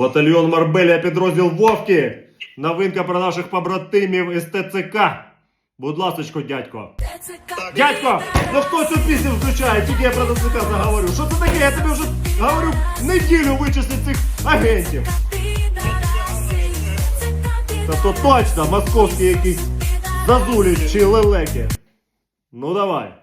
Батальйон Марбеля, підрозділ Вовки. Новинка про наших побратимів із ТЦК. Будь ласочко, дядько. Так, Дядько, ну хто цю пісню включає? Тільки я про ТЦК заговорю. Що це таке? Я тобі вже говорю неділю вичислити цих агентів. Та то точно московські якісь зазулі чи лелеки. Ну давай.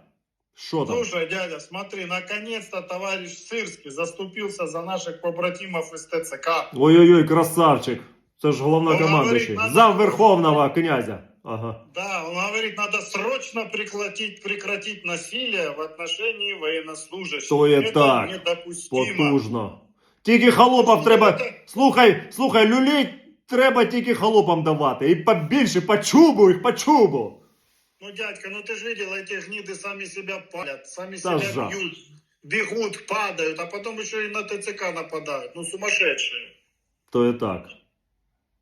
Що там? Слушай, дядя, смотри, наконец-то товарищ Сырский заступился за наших побратимов из ТЦК. Ой-ой-ой, красавчик. Це ж Он головнокомандуючий. говорить, надо- Зам Верховного князя. Ага. Да, он говорит, надо срочно прекратить, прекратить насилие в отношении военнослужащих. То є Это так. недопустимо. Потужно. Тільки холопам треба. Слухай, слухай, люлей треба тільки холопам давати. І побільше, по чубу їх, по чубу. Ну, дядька, ну ты же видел, эти гниды сами себя палят, сами Да себя жах. бьют, бегут, падают, а потом еще и на ТЦК нападают. Ну, сумасшедшие. То і так.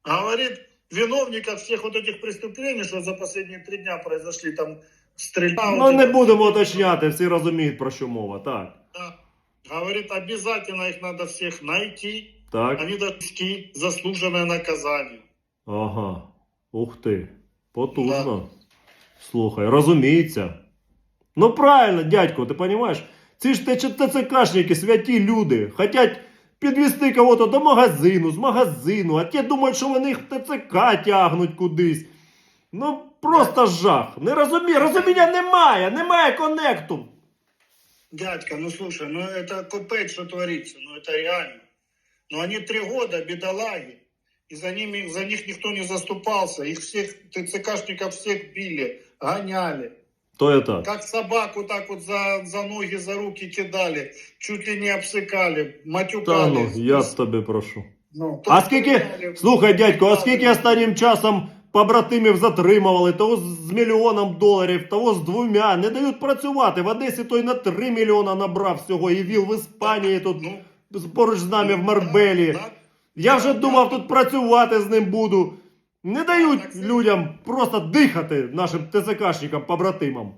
Говорит, виновников всех вот этих преступлений, что за последние три дня произошли, там стрельба. Ну не будемо уточняти, всі розуміють, про що мова. Так. Да. Говорит, обязательно их надо всех найти. Так. Они должны нести заслуженное наказание. Ага. Ух ти. Потужно. Слухай, розуміється. Ну правильно, дядько, ти розумієш? Ці ж ТЦКшники, святі люди, хотять підвести кого-то до магазину, з магазину, а ті думають, що вони їх ТЦК тягнуть кудись. Ну, просто жах. Не розумію, розуміння немає, немає конекту. Дядька, ну слушай, ну это купить, что творится, ну это реально. Но они три года бедолаги, и за, ними, за них никто не заступался. Их всех, ТЦКшников всех били, гоняли. То так. Как собаку так вот за, за ноги, за руки кидали, чуть ли не обсыкали, Та матюкали. ну, я з тебе прошу. Ну, А тут скільки, стреляли. слухай, дядько, а скільки останнім часом побратимів затримували, того з мільйоном доларів, того з двома, не дають працювати. В Одесі той на 3 мільйона набрав всього і віл в Іспанії тут Ну, поруч з нами в Марбелі. да, Я вже думав тут працювати з ним буду. Не дають Так, це- людям просто дихати нашим ТЦКшникам, побратимам.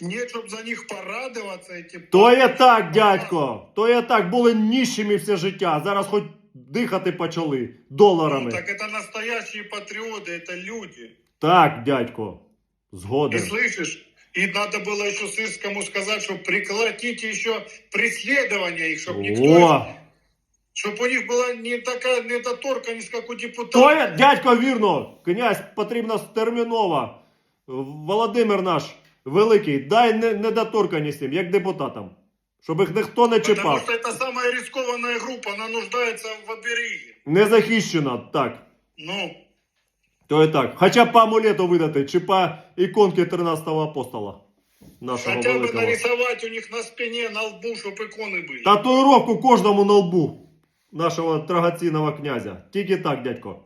Нет, щоб за них порадуватися. Эти То є так, дядько, то є так, були ніщими все життя. Зараз хоч дихати почали доларами. Ну, так это настоящие патриоты, это люди. Так, дядько, Ты згоден. слышишь? И надо было еще Сырскому сказать, что прекратите еще преследование их, чтобы никто... О, Чтобы у них была не такая недоторканность, как у депутатов. то є, дядько, вірно, князь потрібно терміново. Володимир наш великий, дай не- недоторканість їм, як депутатам. Щоб їх ніхто не Потому чіпав. что это самая рискованная группа, она нуждается в обереге. Не захищена, так. Ну, То і так. Хоча б по амулету видати, чи по іконки 13-го апостола. Нашого хотя бы великого. нарисовать у них на спине, на лбу, чтобы иконы были. Татуїровку кожному на лбу нашого драгоцінного князя. Тільки так, дядько.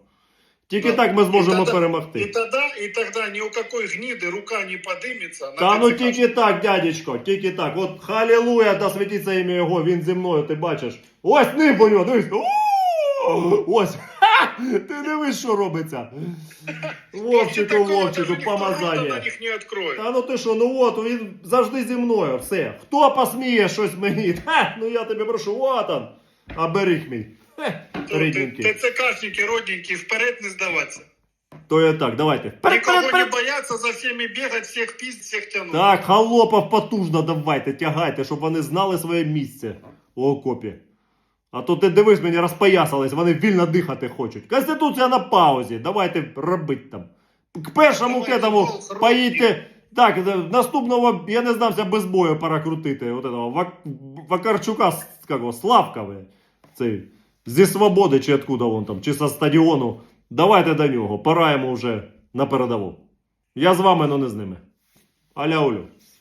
Тільки Да. так ми зможемо І тоді- перемогти. И тогда, и тогда ни у какой гниды рука не подымется. на Та ну тільки так, дядечко, тільки так. От халілуя, да святиться ім'я його, він зі мною, ти бачиш. Ось ним у нього, дивись. Ось. Ха! Ти дивись, що робиться. Вовчику, вовчику, помазання. Та ну ти що, ну от, він завжди зі мною, все. Хто посміє щось мені? Ха, ну я тебе прошу, от он. А беріг мій. Хе, Рідненький. ТЦКшники, родненькие, вперед не сдаваться. То я так, давайте. Вперед, Никого вперед, не вперед. бояться за всеми бегать, всех пиздить, всех тянуть. Так, холопов потужно давайте, тягайте, щоб вони знали своє місце у окопі. А то ти дивись, мені розпоясались, вони вільно дихати хочуть. Конституція на паузі, давайте робить там. К першому Давайте к этому гол, поїдьте. Так, е, наступного, я не знався без бою пора крутити. От этого Вак... Вакарчука, с- как его, Славка, ви, цей, зі свободи, чи откуда вон там, чи со стадіону. Давайте до нього, пора йому вже на передову. Я з вами, але не з ними. Аля Олю.